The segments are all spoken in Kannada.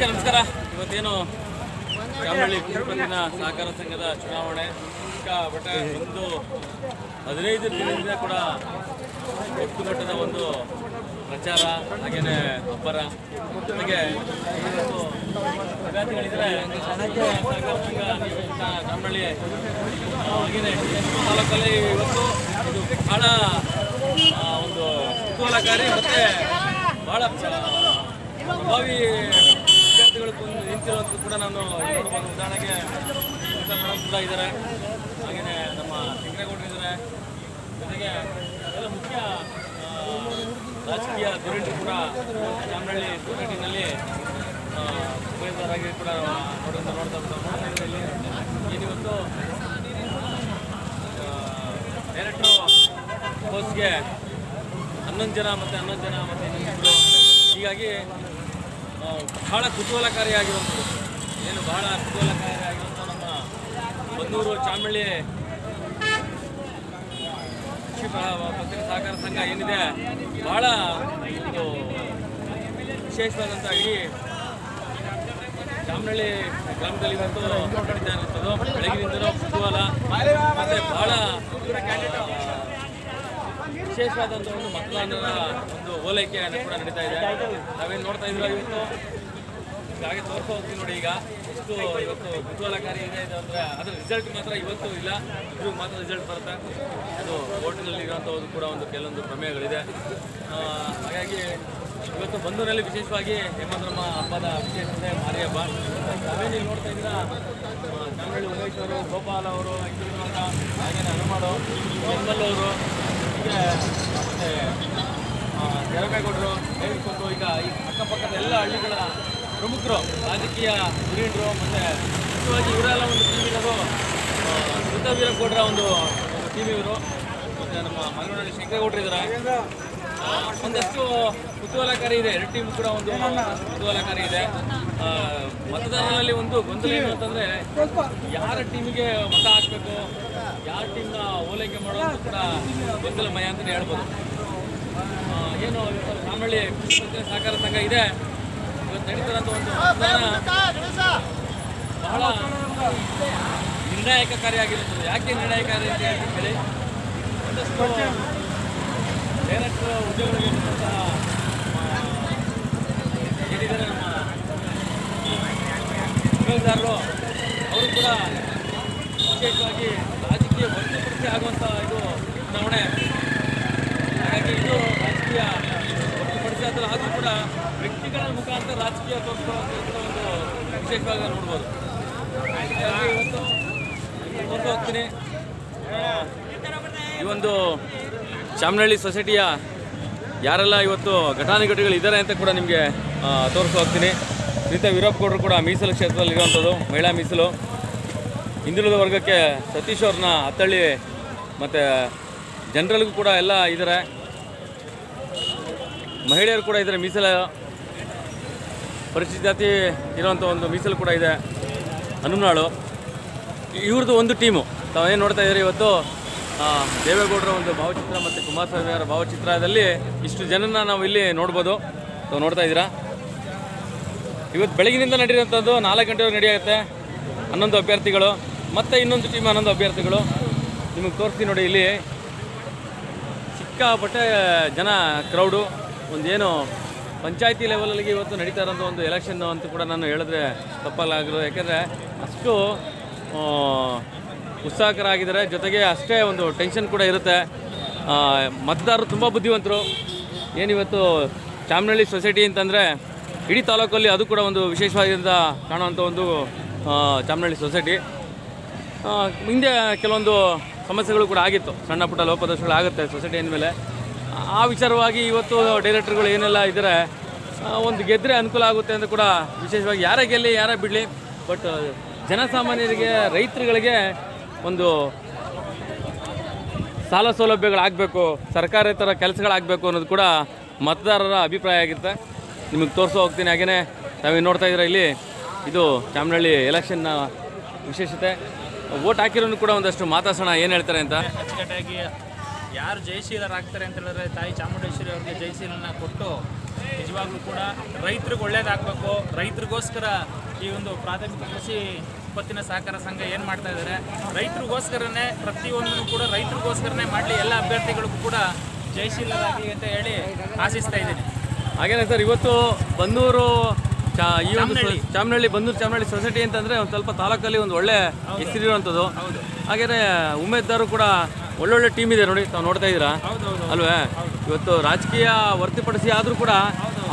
ವೀಕ್ಷಕ ನಮಸ್ಕಾರ. ಇವತ್ತೇನು ಚಾಮರಳ್ಳಿ ಕುಟುಂಬದಿನ ಸಹಕಾರ ಸಂಘದ ಚುನಾವಣೆ. ಸಿಕ್ಕಾಪಟ್ಟೆ ಒಂದು ಹದಿನೈದು ದಿನದಿಂದ ಕೂಡ ಒಟ್ಟು ಮಟ್ಟದ ಒಂದು ಪ್ರಚಾರ, ಹಾಗೇನೆ ಗೊಬ್ಬರ ಜೊತೆಗೆ ಅಭ್ಯರ್ಥಿಗಳಿದ್ರೆ ಸಹಕಾರ ಸಂಘ ಚಾಮರಳ್ಳಿ ಹಾಗೇನೆ ತಾಲೂಕಲ್ಲಿ ಇವತ್ತು ಇದು ಬಹಳ ಒಂದು ಕುತೂಹಲಕಾರಿ ಮತ್ತೆ ಬಹಳ ಪ್ರಭಾವಿ ನಿಂತಿರೋದು ಕೂಡ ನಾನು ನೋಡ್ಬೋದು. ಉದಾಹರಣೆಗೆ ಮೇಡಮ್ ಕೂಡ ಇದ್ದಾರೆ ಹಾಗೆಯೇ ನಮ್ಮ ಇದ್ದಾರೆ ಜೊತೆಗೆ ಎಲ್ಲ ಮುಖ್ಯ ರಾಜಕೀಯ ಧುರೀಣರು ಕೂಡ ಚಾಮರಳ್ಳಿ ಸೊಸೈಟಿನಲ್ಲಿ ಉಮೇದುವಾರಾಗಿ ಕೂಡ ನೋಡೋದು ನೋಡ್ತಾ ಇದ್ದೀವಿ. ಏನಿವತ್ತು ಡೈರೆಕ್ಟ್ರು ಪೋಸ್ಟ್ಗೆ ಹನ್ನೊಂದು ಜನ ಮತ್ತು ಹನ್ನೊಂದು ಜನ ಮತ್ತು ಹೀಗಾಗಿ ಬಹಳ ಕುತೂಹಲಕಾರಿಯಾಗಿರುವಂಥದ್ದು. ಏನು ಬಹಳ ಕುತೂಹಲಕಾರಿಯಾಗಿರುವಂಥ ನಮ್ಮ ಬನ್ನೂರು ಚಾಮಳ್ಳಿ ಕೃಷಿ ಪತ್ರಿಕೆ ಸಹಕಾರ ಸಂಘ ಏನಿದೆ, ಬಹಳ ಒಂದು ವಿಶೇಷವಾದಂಥ ಇಡೀ ಚಾಮನಹಳ್ಳಿ ಗ್ರಾಮದಲ್ಲಿ ಇವತ್ತು ನಡೀತಾ ಬೆಳಗಿನಿಂದಲೂ ಕುತೂಹಲ, ಮತ್ತು ಬಹಳ ಆ, ವಿಶೇಷವಾದಂಥ ಒಂದು ಮತದಾನದ ಒಂದು ಓಲೈಕೆ ಕೂಡ ನಡೀತಾ ಇದೆ. ನಾವೇನು ನೋಡ್ತಾ ಇದ್ದೀವಿ ಇವತ್ತು? ಹಾಗೆ ತೋರ್ಸೋ ಹೋಗ್ತೀವಿ ನೋಡಿ ಈಗ. ಎಷ್ಟು ಇವತ್ತು ಕುತೂಹಲಕಾರಿ ಇದೆ ಅಂದರೆ ಅದರ ರಿಸಲ್ಟ್ ಮಾತ್ರ ಇವತ್ತು ಇಲ್ಲ. ಇವ್ರಿಗೆ ಮಾತ್ರ ರಿಸಲ್ಟ್ ಬರುತ್ತೆ. ಅದು ಓಟಿನಲ್ಲಿ ಇರುವಂಥದ್ದು ಕೂಡ ಒಂದು ಕೆಲವೊಂದು ಪ್ರಮೇಯಗಳಿದೆ. ಹಾಗಾಗಿ ಇವತ್ತು ಬಂದೂರಲ್ಲಿ ವಿಶೇಷವಾಗಿ ಹೇಮಂದ್ರಮ್ಮ ಹಬ್ಬದ ವಿಶೇಷತೆ ಮಾರಿ ಹಬ್ಬ ನಾವೇನು ಇಲ್ಲಿ ನೋಡ್ತಾ ಇದ್ದೀರಾ? ಆ, ಚಾಮರಳ್ಳಿ ಉಮೇಶ್ ಅವರು ಗೋಪಾಲ್ ಅವರು ಹಾಗೆ ಹನುಮಾಡು ಎಮ್ಮಲ್ ಅವರು ಹೀಗೆ ಮತ್ತು ಹೇಳಿ ಹೇಳ್ಕೊಂಡು ಈಗ ಈ ಅಕ್ಕಪಕ್ಕದ ಎಲ್ಲ ಹಳ್ಳಿಗಳ ಪ್ರಮುಖರು, ರಾಜಕೀಯ ಧುರೀಣರು ಮತ್ತು ಮುಖ್ಯವಾಗಿ ಇವರೆಲ್ಲ ಒಂದು ಟೀಮ್ ಇರೋದು ವೃತ್ತ ವೀರಗೌಡರ ಒಂದು ಟೀಮ್ ಇವರು. ಮತ್ತು ನಮ್ಮ ಮಂಗಳೂರಲ್ಲಿ ಶಂಕರಗೌಡರು ಇದ್ದಾರೆ ಒಂದಷ್ಟು ಕುತೂಹಲಕಾರಿ ಇದೆ. ಎರಡು ಟೀಮ್ ಕೂಡ ಒಂದು ಕುತೂಹಲಕಾರಿ ಇದೆ. ಮತದಾರರಲ್ಲಿ ಒಂದು ಗೊಂದಲ ಏನು ಅಂತಂದರೆ, ಯಾರ ಟೀಮ್ಗೆ ಮತ ಹಾಕಬೇಕು, ಯಾರ ಟೀಮ್ನ ಓಲೈಕೆ ಮಾಡೋದು ಕೂಡ ಗೊಂದಲಮಯ ಅಂತಲೇ ಹೇಳ್ಬೋದು. ಏನು ರಾಮಳ್ಳಿ ಸಹಕಾರ ಸಂಘ ಇದೆ. ಇವತ್ತು ನಡೀತಿರೋಂಥ ಒಂದು ನಿರ್ಣಾಯಕ ಬಹಳ ನಿರ್ಣಾಯಕಕಾರಿಯಾಗಿರುತ್ತದೆ. ಯಾಕೆ ನಿರ್ಣಾಯಕಾರಿ ಅಂತ ಹೇಳಿ ಒಂದಷ್ಟು ಡೈರೆಕ್ಟ್ ಉದ್ಯೋಗಗಳಿಗೆ ಏನಿದ್ದಾರೆ ನಮ್ಮ ಉದ್ಯೋಗದಾರರು ಅವರು ಕೂಡ ವಿಶೇಷವಾಗಿ ರಾಜಕೀಯ ಹೊರತುಪಡಿಸಿ ಆಗುವಂಥ ಇದು ಚುನಾವಣೆ ಹಾಗಾಗಿ ಇದು ರಾಜಕೀಯ ಹೊರತುಪಡಿಸಿ ಅದರ ಆದರೂ ಕೂಡ ವ್ಯಕ್ತಿಗಳ ಮುಖಾಂತರ ರಾಜಕೀಯ ತೋರಿಸುವಂಥ ಒಂದು ವಿಶೇಷವಾಗಿ ನೋಡ್ಬೋದು. ಇವತ್ತು ಹೋಗ್ತೀನಿ ಈ ಒಂದು ಚಾಮನಹಳ್ಳಿ ಸೊಸೈಟಿಯ ಯಾರೆಲ್ಲ ಇವತ್ತು ಘಟಾನುಘಟಿಗಳು ಇದ್ದಾರೆ ಅಂತ ಕೂಡ ನಿಮಗೆ ತೋರಿಸೋಗ್ತೀನಿ ಹೋಗ್ತೀನಿ ವಿರೋಪ್ ಗೌಡರು ಕೂಡ ಮೀಸಲು ಕ್ಷೇತ್ರದಲ್ಲಿ ಇರುವಂಥದ್ದು ಮಹಿಳಾ ಮೀಸಲು. ಹಿಂದುಳಿದ ವರ್ಗಕ್ಕೆ ಸತೀಶ್ ಅವ್ರನ್ನ ಅತ್ತಳ್ಳಿ ಮತ್ತು ಜನರಲ್ಗೂ ಕೂಡ ಎಲ್ಲ ಇದ್ದಾರೆ. ಮಹಿಳೆಯರು ಕೂಡ ಇದ್ದಾರೆ, ಮೀಸಲ ಪರಿಶಿಷ್ಟ ಜಾತಿ ಇರುವಂಥ ಒಂದು ಮೀಸಲು ಕೂಡ ಇದೆ. ಹನುಮನಾಳು, ಇವ್ರದ್ದು ಒಂದು ಟೀಮು. ತಾವೇನು ನೋಡ್ತಾ ಇದ್ದೀರಿ ಇವತ್ತು? ದೇವೇಗೌಡರ ಒಂದು ಭಾವಚಿತ್ರ ಮತ್ತು ಕುಮಾರಸ್ವಾಮಿ ಅವರ ಭಾವಚಿತ್ರದಲ್ಲಿ ಇಷ್ಟು ಜನನ ನಾವು ಇಲ್ಲಿ ನೋಡ್ಬೋದು. ತಾವು ನೋಡ್ತಾ ಇದ್ದೀರಾ? ಇವತ್ತು ಬೆಳಗಿನಿಂದ ನಡೆಯುವಂಥದ್ದು ನಾಲ್ಕು ಗಂಟೆವರೆಗೆ ನಡೆಯುತ್ತೆ. ಹನ್ನೊಂದು ಅಭ್ಯರ್ಥಿಗಳು. ಮತ್ತು ಇನ್ನೊಂದು ಟೀಮ್ ಹನ್ನೊಂದು ಅಭ್ಯರ್ಥಿಗಳು. ನಿಮಗೆ ತೋರಿಸ್ತೀನಿ ನೋಡಿ ಇಲ್ಲಿ. ಸಿಕ್ಕಾಪಟ್ಟೆ ಜನ ಕ್ರೌಡು ಒಂದೇನು ಪಂಚಾಯತಿ ಲೆವೆಲಲ್ಲಿ ಇವತ್ತು ನಡೀತಾ ಇರೋಂಥ ಒಂದು ಎಲೆಕ್ಷನ್ನು ಅಂತ ಕೂಡ ನಾನು ಹೇಳಿದ್ರೆ ತಪ್ಪಲ್ಲಾಗಿರೋದು ಯಾಕೆಂದರೆ ಅಷ್ಟು ಉತ್ಸಾಹಕರಾಗಿದ್ದಾರೆ. ಜೊತೆಗೆ ಅಷ್ಟೇ ಒಂದು ಟೆನ್ಷನ್ ಕೂಡ ಇರುತ್ತೆ. ಮತದಾರರು ತುಂಬ ಬುದ್ಧಿವಂತರು. ಏನಿವತ್ತು ಚಾಮನಹಳ್ಳಿ ಸೊಸೈಟಿ ಅಂತಂದರೆ ಇಡೀ ತಾಲೂಕಲ್ಲಿ ಅದು ಕೂಡ ಒಂದು ವಿಶೇಷವಾಗಿಂದ ಕಾಣುವಂಥ ಒಂದು ಚಾಮನಹಳ್ಳಿ ಸೊಸೈಟಿ ಹಿಂದೆ ಕೆಲವೊಂದು ಸಮಸ್ಯೆಗಳು ಕೂಡ ಆಗಿತ್ತು. ಸಣ್ಣ ಪುಟ್ಟ ಲೋಪದೋಷಗಳು ಆಗುತ್ತೆ ಸೊಸೈಟಿ ಅಂದಮೇಲೆ ಆ ವಿಚಾರವಾಗಿ ಇವತ್ತು ಡೈರೆಕ್ಟರ್ಗಳು ಏನೆಲ್ಲ ಇದ್ದರೆ ಒಂದು ಗೆದ್ದರೆ ಅನುಕೂಲ ಆಗುತ್ತೆ ಅಂತ ಕೂಡ ವಿಶೇಷವಾಗಿ ಯಾರೇ ಗೆಲ್ಲಿ, ಯಾರೇ ಬಿಡಲಿ ಬಟ್ ಜನಸಾಮಾನ್ಯರಿಗೆ, ರೈತರುಗಳಿಗೆ ಒಂದು ಸಾಲ ಸೌಲಭ್ಯಗಳಾಗಬೇಕು ಸರ್ಕಾರೇತರ ಕೆಲಸಗಳಾಗಬೇಕು ಅನ್ನೋದು ಕೂಡ ಮತದಾರರ ಅಭಿಪ್ರಾಯ ಆಗಿರುತ್ತೆ. ನಿಮಗೆ ತೋರಿಸೋ ಹೋಗ್ತೀನಿ ಹಾಗೆಯೇ ನಾವೇನು ನೋಡ್ತಾ ಇದ್ದೀರಾ ಇಲ್ಲಿ, ಇದು ಚಾಮನಹಳ್ಳಿ ಎಲೆಕ್ಷನ್ನ ವಿಶೇಷತೆ. ಓಟ್ ಹಾಕಿರೋನು ಕೂಡ ಒಂದಷ್ಟು ಮಾತಾಡ್ಸೋಣ ಏನು ಹೇಳ್ತಾರೆ ಅಂತ? ಅಚ್ಚುಕಟ್ಟಾಗಿ ಯಾರು ಜಯಶೀಲರಾಗ್ತಾರೆ ಅಂತ ಹೇಳಿದ್ರೆ ತಾಯಿ ಚಾಮುಂಡೇಶ್ವರಿ ಅವರಿಗೆ ಜಯಶೀಲನ ಕೊಟ್ಟು ನಿಜವಾಗ್ಲೂ ಕೂಡ ರೈತರಿಗೆ ಒಳ್ಳೇದಾಗಬೇಕು ರೈತರಿಗೋಸ್ಕರ ಈ ಒಂದು ಪ್ರಾಥಮಿಕ ಕೃಷಿ ಉತ್ಪತ್ತಿನ ಸಹಕಾರ ಸಂಘ ಏನು ಮಾಡ್ತಾ ಇದ್ದಾರೆ ರೈತರಿಗೋಸ್ಕರನೇ ಪ್ರತಿಯೊಂದನ್ನು ಕೂಡ ರೈತರಿಗೋಸ್ಕರನೇ ಮಾಡಲಿ ಎಲ್ಲ ಅಭ್ಯರ್ಥಿಗಳಿಗೂ ಕೂಡ ಜಯಶೀಲರಾಗಿ ಅಂತ ಹೇಳಿ ಆಶಿಸ್ತಾ ಇದ್ದೀನಿ. ಹಾಗೇನೆ ಸರ್ ಇವತ್ತು ಬನ್ನೂರು ಚಾ ಈ ಒಂದು ಚಾಮನಹಳ್ಳಿ. ಬಂದೂರು ಚಾಮನಹಳ್ಳಿ ಸೊಸೈಟಿ ಅಂತಂದ್ರೆ ಒಂದು ಸ್ವಲ್ಪ ತಾಲೂಕಲ್ಲಿ ಒಂದು ಒಳ್ಳೆ ಹೆಸರಿರುವಂಥದ್ದು. ಹಾಗೆಯೇ ಉಮೇದ್ದಾರು ಕೂಡ ಒಳ್ಳೊಳ್ಳೆ ಟೀಮ್ ಇದೆ ನೋಡಿ ತಾವು ನೋಡ್ತಾ ಇದ್ದೀರಾ? ಅಲ್ವೇ? ಇವತ್ತು ರಾಜಕೀಯ ಹೊರತುಪಡಿಸಿ ಆದರೂ ಕೂಡ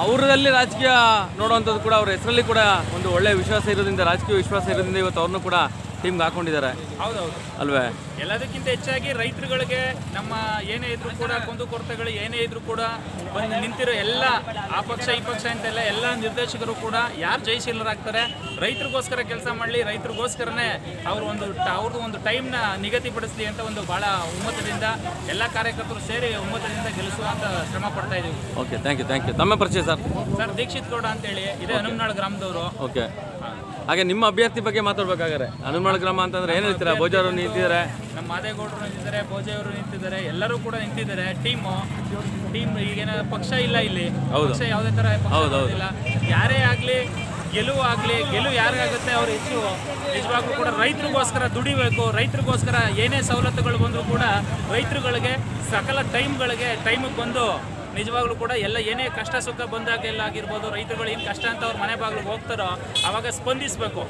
ಅವರಲ್ಲಿ ರಾಜಕೀಯ ನೋಡುವಂಥದ್ದು ಕೂಡ ಅವ್ರ ಹೆಸರಲ್ಲಿ ಕೂಡ ಒಂದು ಒಳ್ಳೆ ವಿಶ್ವಾಸ ಇರೋದ್ರಿಂದ ರಾಜಕೀಯ ವಿಶ್ವಾಸ ಇರೋದ್ರಿಂದ ಇವತ್ತು ಅವ್ರನ್ನೂ ಕೂಡ ಟೀಮ್ಗೆ ಹಾಕೊಂಡಿದ್ದಾರೆ. ಹೌದೌದು. ಅಲ್ವೇ? ಎಲ್ಲದಕ್ಕಿಂತ ಹೆಚ್ಚಾಗಿ ರೈತರುಗಳಿಗೆ ನಮ್ಮ ಏನೇ ಇದ್ರು ಕೂಡ ಕುಂದು ಕೊರತೆಗಳು ಏನೇ ಇದ್ರು ಕೂಡ ಬಂದು ನಿಂತಿರೋ ಎಲ್ಲ ಆ ಪಕ್ಷ ಈ ಪಕ್ಷ ಅಂತೆಲ್ಲ ಎಲ್ಲ ನಿರ್ದೇಶಕರು ಕೂಡ ಯಾರು ಜಯಶೀಲರಾಗ್ತಾರೆ ರೈತರಿಗೋಸ್ಕರ ಕೆಲಸ ಮಾಡಲಿ ರೈತರಿಗೋಸ್ಕರನೇ ಅವರು ಒಂದು ಅವ್ರದ್ದು ಒಂದು ಟೈಮ್ನ ನಿಗದಿಪಡಿಸಲಿ ಅಂತ ಒಂದು ಭಾಳ ಒಮ್ಮತದಿಂದ ಎಲ್ಲ ಕಾರ್ಯಕರ್ತರು ಸೇರಿ ಒಮ್ಮತದಿಂದ ಗೆಲ್ಲಿಸುವಂತ ಶ್ರಮ ಪಡ್ತಾ ಇದೀವಿ. Okay thank you thank you ತಮ್ಮ ಪರಿಚಯ ಸರ್? ಸರ್ ದೀಕ್ಷಿತ್ ಗೌಡ ಅಂತೇಳಿ. ಇದೇ ಹನುಮನಾಳ್ ಗ್ರಾಮದವರು. ಓಕೆ ಹಾಗೆ ನಿಮ್ಮ ಅಭ್ಯರ್ಥಿ ಬಗ್ಗೆ ಮಾತಾಡ್ಬೇಕಾಗಾರೆ. ಹನುಮಾಳ ಗ್ರಾಮ ಅಂತಂದ್ರೆ ಏನು ಹೇಳ್ತೀರಾ? ಭೋಜವರು ನಿಂತಿದ್ದಾರೆ. ನಮ್ಮ ಮಾದೇಗೌಡರು ನಿಂತಿದ್ದಾರೆ ಭೋಜೆಯವರು ನಿಂತಿದ್ದಾರೆ ಎಲ್ಲರೂ ಕೂಡ ನಿಂತಿದ್ದಾರೆ. ಟೀಮು ಟೀಮ್ ಈಗೇನ ಪಕ್ಷ ಇಲ್ಲ ಇಲ್ಲಿ. ಹೌದು. ಪಕ್ಷ ಯಾವುದೇ ತರ ಹೌದು. ಇಲ್ಲ ಯಾರೇ ಆಗ್ಲಿ ಗೆಲುವು ಆಗ್ಲಿ ಗೆಲುವು ಯಾರಿಗಾಗುತ್ತೆ ಅವ್ರು ಹೆಚ್ಚು ನಿಜವಾಗ್ಲೂ ಕೂಡ ರೈತರಿಗೋಸ್ಕರ ದುಡಿಬೇಕು. ರೈತರಿಗೋಸ್ಕರ ಏನೇ ಸವಲತ್ತುಗಳು ಬಂದರೂ ಕೂಡ ರೈತರುಗಳಿಗೆ ಸಕಲ ಟೈಮ್ಗಳಿಗೆ ಟೈಮಿಗೆ ಬಂದು ನಿಜವಾಗ್ಲೂ ಕೂಡ ಎಲ್ಲ ಏನೇ ಕಷ್ಟ ಸುಖ ಬಂದಾಗ ಎಲ್ಲ ಆಗಿರ್ಬೋದು ರೈತರುಗಳು ಏನು ಕಷ್ಟ ಅಂತ ಅವ್ರ ಮನೆ ಬಾಗಿಲು ಹೋಗ್ತಾರೋ ಅವಾಗ ಸ್ಪಂದಿಸಬೇಕು.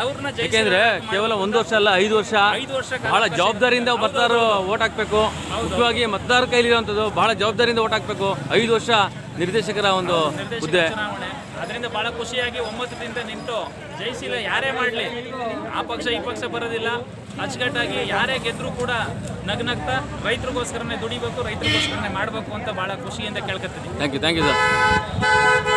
ಅವ್ರನ್ನ ಯಾಕೆಂದ್ರೆ ಕೇವಲ ಒಂದು ವರ್ಷ ಅಲ್ಲ ಐದು ವರ್ಷ ಐದು ವರ್ಷ ಬಹಳ ಜವಾಬ್ದಾರಿಯಿಂದ ಮತದಾರರು ಓಟ್ ಹಾಕ್ಬೇಕು. ಮುಖ್ಯವಾಗಿ ಮತದಾರ ಕೈಲಿರುವಂಥದ್ದು ಬಹಳ ಜವಾಬ್ದಾರಿಯಿಂದ ಓಟ್ ಹಾಕ್ಬೇಕು. ಐದು ವರ್ಷ ನಿರ್ದೇಶಕರ ಒಂದು ಹುದ್ದೆ. ಅದರಿಂದ ಭಾಳ ಖುಷಿಯಾಗಿ ಒಮ್ಮತದಿಂದ ನಿಂತು ಜಯಿಸಿಲ್ಲ ಯಾರೇ ಮಾಡಲಿ. ಆ ಪಕ್ಷ, ಈ ಪಕ್ಷ ಬರೋದಿಲ್ಲ. ಅಚ್ಚುಕಟ್ಟಾಗಿ ಯಾರೇ ಗೆದ್ರೂ ಕೂಡ ನಗ್ನಗ್ತಾ ರೈತರಿಗೋಸ್ಕರನೇ ದುಡಿಬೇಕು, ರೈತರಿಗೋಸ್ಕರನೇ ಮಾಡಬೇಕು ಅಂತ ಭಾಳ ಖುಷಿಯಿಂದ ಕೇಳ್ಕೊತೀನಿ. Thank you thank you sir